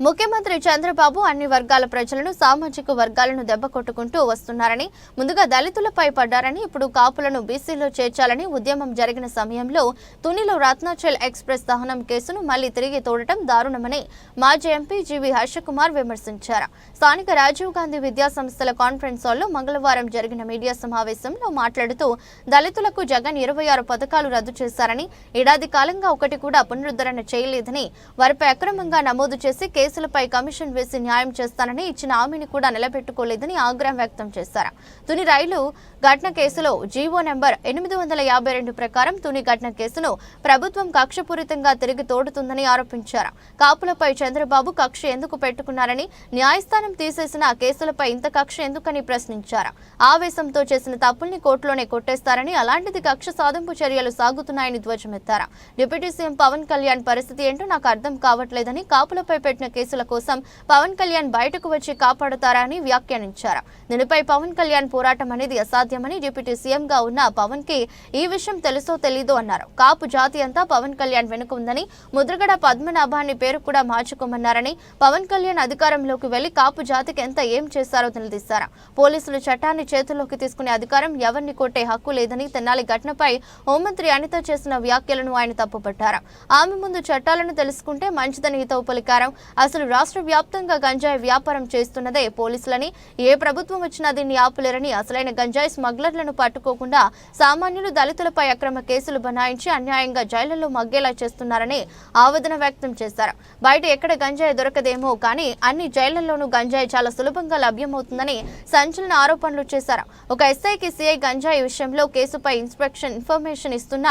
ముఖ్యమంత్రి చంద్రబాబు అన్ని వర్గాల ప్రజలను సామాజిక వర్గాలను దెబ్బకొట్టుకుంటూ వస్తున్నారని ముందుగా దళితులపై పడ్డారని ఇప్పుడు కాపులను బీసీలో చేర్చాలని ఉద్యమం జరిగిన సమయంలో తునిలో రత్నాచల్ ఎక్స్ప్రెస్ దహనం కేసును మళ్ళీ తిరిగి తోడటం దారుణమని మాజీ ఎంపీ జీవీ హర్షకుమార్ విమర్శించారు. స్థానిక రాజీవ్ గాంధీ విద్యా సంస్థల కాన్ఫరెన్స్ హాల్లో మంగళవారం జరిగిన మీడియా సమావేశంలో మాట్లాడుతూ దళితులకు జగన్ ఇరవై ఆరు పథకాలు రద్దు చేశారని ఏడాది కాలంగా ఒకటి కూడా పునరుద్ధరణ చేయలేదని వారిపై అక్రమంగా నమోదు చేసి కేసులపై కమిషన్ వేసి న్యాయం చేస్తానని ఇచ్చిన హామీని కూడా నిలబెట్టుకోలేదని ఆగ్రహం వ్యక్తం చేశారు. తుని రైలు ఘటన కేసులో జీవో నెంబర్ ఎనిమిది వందల యాభై రెండు ప్రకారం తుని ఘటన కేసును ప్రభుత్వం కక్షపూరితంగా తిరిగి తోడుతుందని ఆరోపించారు. కాపులపై చంద్రబాబు కక్ష ఎందుకు పెట్టుకున్నారని న్యాయస్థానం తీసేసిన కేసులపై ఇంత కక్ష ఎందుకని ప్రశ్నించారు? ఆవేశంతో చేసిన తప్పుల్ని కోర్టులోనే కొట్టేస్తారని అలాంటిది కక్ష సాధింపు చర్యలు సాగుతున్నాయని ధ్వజమెత్తారు? డిప్యూటీ సీఎం పవన్ కళ్యాణ్ పరిస్థితి ఏంటో నాకు అర్థం కావట్లేదని కాపులపై పెట్టిన కేసుల కోసం పవన్ కళ్యాణ్ బయటకు వచ్చి కాపాడతారా అని వ్యాఖ్యానించారు? దీనిపై పవన్ కళ్యాణ్ పోరాటం అనేది అసాధ్యమని డిప్యూటీ సీఎంగా ఉన్న పవన్కి ఈ విషయం తెలుసో తెలీదో అన్నారు. కాపు జాతి అంతా పవన్ కళ్యాణ్ వెనుక ఉందని ముద్రగడ పద్మనాభాన్ని పేరు కూడా మార్చుకోమన్నారని పవన్ కళ్యాణ్ అధికారంలోకి వెళ్ళి కాపు జాతికి ఎంత ఏం చేశారో నిలదీశారు పోలీసులు చట్టాన్ని చేతుల్లోకి తీసుకునే అధికారం ఎవరిని కొట్టే హక్కు లేదని తెనాలి ఘటనపై హోంమంత్రి అనిత చేసిన వ్యాఖ్యలను ఆయన తప్పుపట్టారు. ఆమె ముందు చట్టాలను తెలుసుకుంటే మంచిదని హితవు పలికారం. అసలు రాష్ట్ర వ్యాప్తంగా గంజాయి వ్యాపారం చేస్తున్నదే పోలీసులని. ఏ ప్రభుత్వం వచ్చినా దీన్ని ఆపులేరని అసలైన గంజాయి స్మగ్లర్లను పట్టుకోకుండా సామాన్యులు దళితులపై అక్రమ కేసులు బనాయించి అన్యాయంగా జైళ్ళలో మగ్గేలా చేస్తున్నారని ఆవేదన వ్యక్తం చేశారు. బయట ఎక్కడ గంజాయి దొరకదేమో కానీ అన్ని జైళ్ళలోనూ గంజాయి చాలా సులభంగా లభ్యమవుతుందని సంచలన ఆరోపణలు చేశారు. ఒక ఎస్ఐకి సిఐ గంజాయి విషయంలో కేసుపై ఇన్స్పెక్షన్ ఇన్ఫర్మేషన్ ఇస్తున్న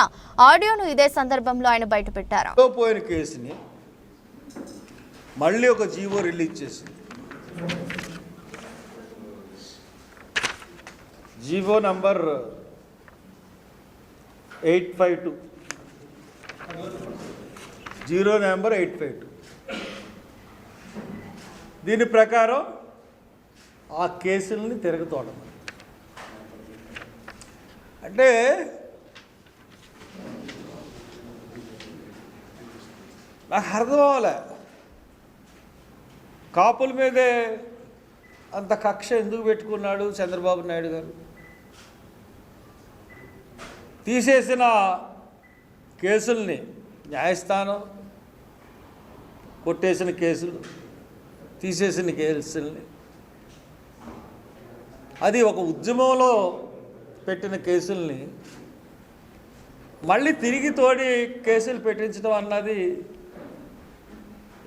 ఆడియోను ఇదే సందర్భంలో ఆయన బయటపెట్టారు. పోయిన కేసుని మళ్ళీ ఒక జీవో రిలీజ్ చేసింది. GO number eight five two. Zero number eight five two. దీని ప్రకారం ఆ కేసుల్ని తిరగతోడం అంటే నాకు అర్థం అవ్వలే. కాపుల మీదే అంత కక్ష ఎందుకు పెట్టుకున్నాడు చంద్రబాబు నాయుడు గారు? తీసేసిన కేసుల్ని న్యాయస్థానం కొట్టేసిన కేసులు తీసేసిన కేసుల్ని అది ఒక ఉద్యమంలో పెట్టిన కేసుల్ని మళ్ళీ తిరిగి తోడి కేసులు పెట్టించడం అన్నది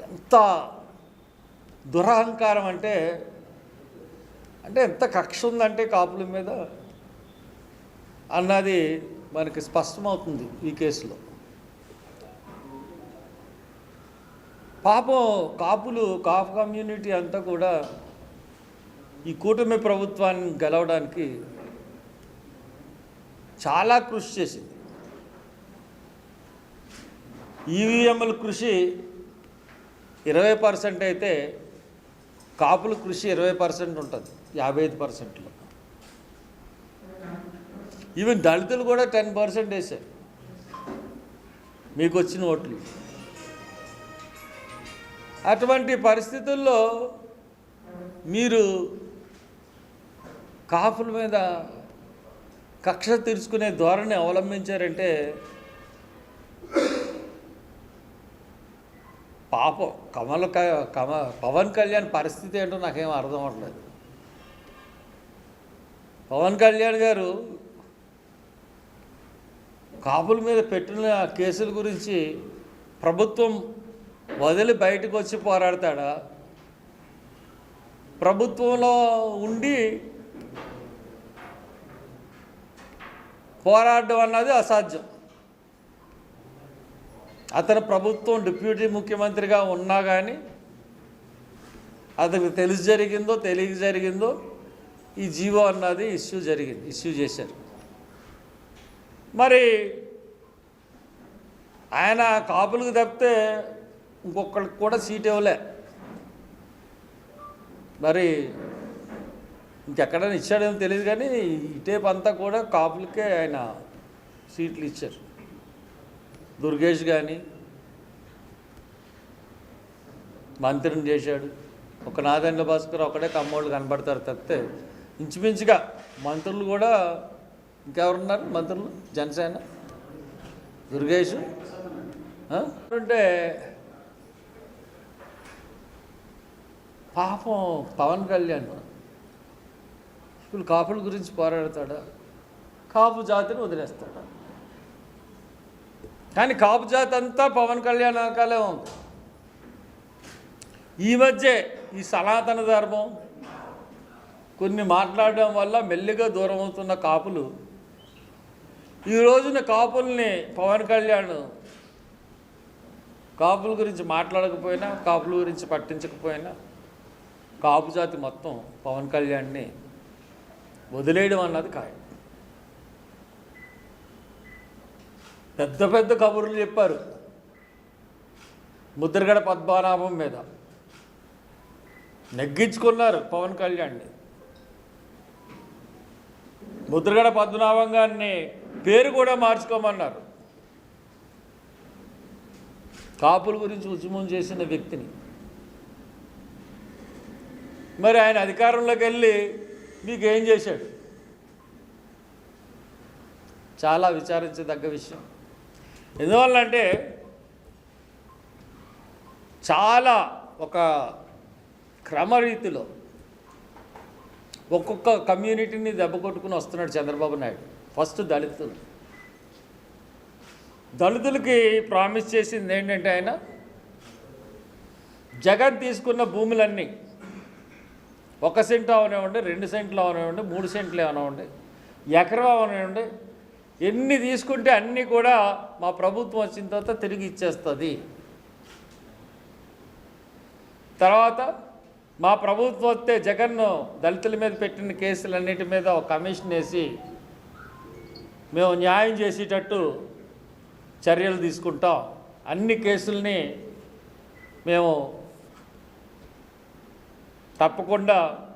ఎంత దురహంకారం అంటే అంటే ఎంత కక్ష ఉందంటే కాపుల మీద అన్నది మనకి స్పష్టమవుతుంది ఈ కేసులో. పాపం కాపులు కాపు కమ్యూనిటీ అంతా కూడా ఈ కూటమి ప్రభుత్వాన్ని గెలవడానికి చాలా కృషి చేసింది. ఈవీఎంల కృషి ఇరవై పర్సెంట్ అయితే కాపుల కృషి ఇరవై పర్సెంట్ ఉంటుంది యాభై ఐదు పర్సెంట్లో. ఈవెన్ దళితులు కూడా టెన్ పర్సెంట్ వేసారు మీకు వచ్చిన ఓట్లు. అటువంటి పరిస్థితుల్లో మీరు కాపుల మీద కక్ష తీర్చుకునే ధోరణి అవలంబించారంటే పాపం కమల క- కమ పవన్ కళ్యాణ్ పరిస్థితి ఏంటో నాకేం అర్థం అవ్వట్లేదు. పవన్ కళ్యాణ్ గారు కాపుల మీద పెట్టిన కేసుల గురించి ప్రభుత్వం వదిలి బయటకు వచ్చి పోరాడతాడా? ప్రభుత్వంలో ఉండి పోరాడడం అన్నది అసాధ్యం. అతను ప్రభుత్వం డిప్యూటీ ముఖ్యమంత్రిగా ఉన్నా కానీ అతనికి తెలిసి జరిగిందో తెలియక జరిగిందో ఈ జీవో అన్నది ఇష్యూ జరిగింది ఇష్యూ చేశారు. మరి ఆయన కాపులకు తప్పితే ఇంకొకరికి కూడా సీట్ ఇవ్వలే. మరి ఇంకెక్కడైనా ఇచ్చాడేమో తెలియదు కానీ ఇటేపు అంతా కూడా కాపులకే ఆయన సీట్లు ఇచ్చారు. దుర్గేష్ కానీ మంత్రిని చేశాడు. ఒక నాదెండ్ల భాస్కర్ ఒకడే కమ్మోళ్ళు కనబడతారు తప్పితే ఇంచుమించుగా మంత్రులు కూడా ఇంకెవరున్నారు మంత్రులు? జనసేన? దుర్గేష్? అంటే పాపం పవన్ కళ్యాణ్. ఇప్పుడు కాపుల గురించి పోరాడతాడా? కాపు జాతిని వదిలేస్తాడా? కానీ కాపు జాతి అంతా పవన్ కళ్యాణ్ వెనకాలే ఉంది. ఈ మధ్య ఈ సనాతన ధర్మం కొన్ని మాట్లాడడం వల్ల మెల్లిగా దూరం అవుతున్న కాపులు. ఈ రోజున కాపుల్ని పవన్ కళ్యాణ్ కాపుల గురించి మాట్లాడకపోయినా కాపుల గురించి పట్టించకపోయినా కాపు జాతి మొత్తం పవన్ కళ్యాణ్ని వదిలేయడం అన్నది ఖాయం. పెద్ద పెద్ద కబుర్లు చెప్పారు. ముద్రగడ పద్మనాభం మీద. నెగ్గించుకున్నారు పవన్ కళ్యాణ్ని. ముద్రగడ పద్మనాభం గారిని పేరు కూడా మార్చుకోమన్నారు. కాపుల గురించి ఉద్యమం చేసిన వ్యక్తిని మరి ఆయన అధికారంలోకి వెళ్ళి మీకు ఏం చేశాడు? చాలా విచారించదగ్గ విషయం. ఎందువల్లంటే చాలా ఒక క్రమరీతిలో ఒక్కొక్క కమ్యూనిటీని దెబ్బ కొట్టుకుని వస్తున్నాడు చంద్రబాబు నాయుడు ఫస్ట్ దళితులు. దళితులకి ప్రామిస్ చేసింది ఏంటంటే ఆయన జగన్ తీసుకున్న భూములన్నీ ఒక సెంటు అవనివ్వండి రెండు సెంట్లు అవనివ్వండి మూడు సెంట్లు అవనివ్వండి. ఎకరం అవనివ్వండి. ఎన్ని తీసుకుంటే అన్నీ కూడా మా ప్రభుత్వం వచ్చిన తర్వాత తిరిగి ఇచ్చేస్తుంది. తర్వాత మా ప్రభుత్వం వస్తే జగన్ను దళితుల మీద పెట్టిన కేసులన్నిటి మీద ఒక కమిషన్ వేసి మేము న్యాయం చేసేటట్టు చర్యలు తీసుకుంటాం. అన్ని కేసుల్ని మేము తప్పకుండా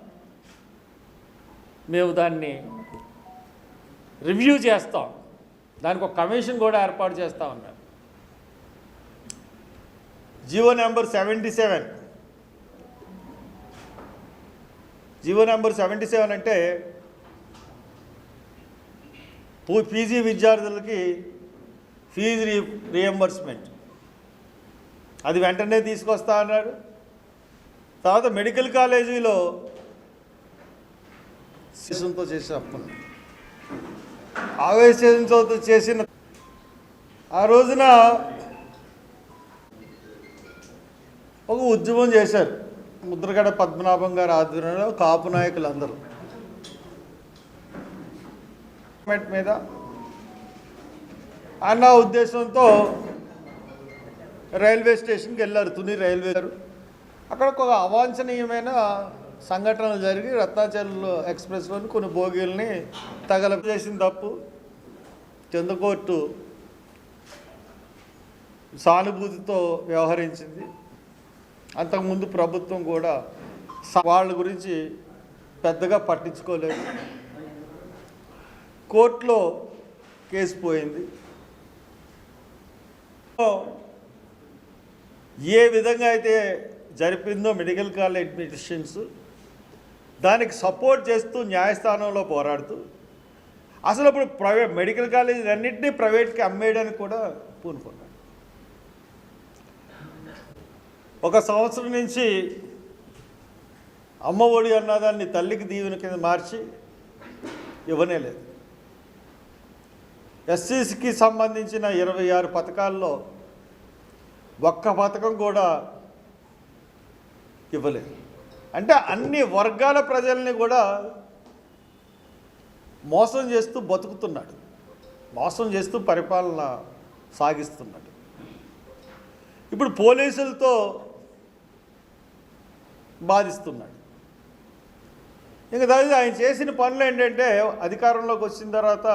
మేము దాన్ని రివ్యూ చేస్తాం. దానికి ఒక కమిషన్ కూడా ఏర్పాటు చేస్తా ఉన్నారు GO number seventy seven. GO number seventy seven అంటే పూ- పీజీ విద్యార్థులకి ఫీజు రీ రియంబర్స్మెంట్ అది వెంటనే తీసుకొస్తా అన్నాడు. తర్వాత మెడికల్ కాలేజీలో శిశుతో చేసిన అప్పును ఆవేశంతో చేసిన ఆ రోజున ఒక ఉద్యమం చేశారు. ముద్రగడ పద్మనాభం గారి ఆధ్వర్యంలో కాపు నాయకులు అందరూ మీద అన్న ఉద్దేశంతో రైల్వే స్టేషన్కి వెళ్ళారు. తుని రైల్వే గారు అక్కడ ఒక అవాంఛనీయమైన సంఘటనలు జరిగి రత్నాచల్ ఎక్స్ప్రెస్లోని కొన్ని బోగీల్ని తగల చేసిన తప్పు చంద్రకోర్టు సానుభూతితో వ్యవహరించింది. అంతకుముందు ప్రభుత్వం కూడా వాళ్ళ గురించి పెద్దగా పట్టించుకోలేదు. కోర్టులో కేసు పోయింది. ఏ విధంగా అయితే జరిపిందో మెడికల్ కాలేజ్ అడ్మిషన్స్ దానికి సపోర్ట్ చేస్తూ న్యాయస్థానంలో పోరాడుతూ అసలు ఇప్పుడు ప్రైవేట్ మెడికల్ కాలేజ్ అన్నింటినీ ప్రైవేట్కి అమ్మేయడానికి కూడా పూనుకున్నాడు. ఒక సంవత్సరం నుంచి అమ్మ ఒడి అన్నదాన్ని తల్లికి దీవెన కింద మార్చి ఇవ్వనే లేదు. ఎస్సీస్కి సంబంధించిన ఇరవై ఆరు పథకాల్లో ఒక్క పథకం కూడా ఇవ్వలేదు. అంటే అన్ని వర్గాల ప్రజల్ని కూడా మోసం చేస్తూ బతుకుతున్నాడు. మోసం చేస్తూ పరిపాలన సాగిస్తున్నాడు. ఇప్పుడు పోలీసులతో బాధిస్తున్నాడు. ఇంకా దాని ఆయన చేసిన పనులు ఏంటంటే అధికారంలోకి వచ్చిన తర్వాత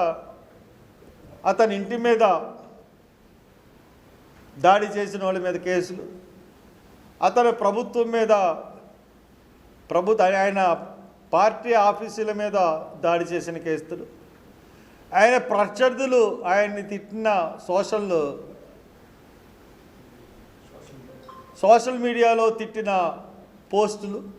అతని ఇంటి మీద దాడి చేసిన వాళ్ళ మీద కేసులు అతను ప్రభుత్వం మీద ప్రభుత్వ ఆయన పార్టీ ఆఫీసుల మీద దాడి చేసిన కేసులు. ఆయన ప్రత్యర్థులు ఆయన్ని తిట్టిన సోషల్ సోషల్ మీడియాలో తిట్టిన పోస్టులు.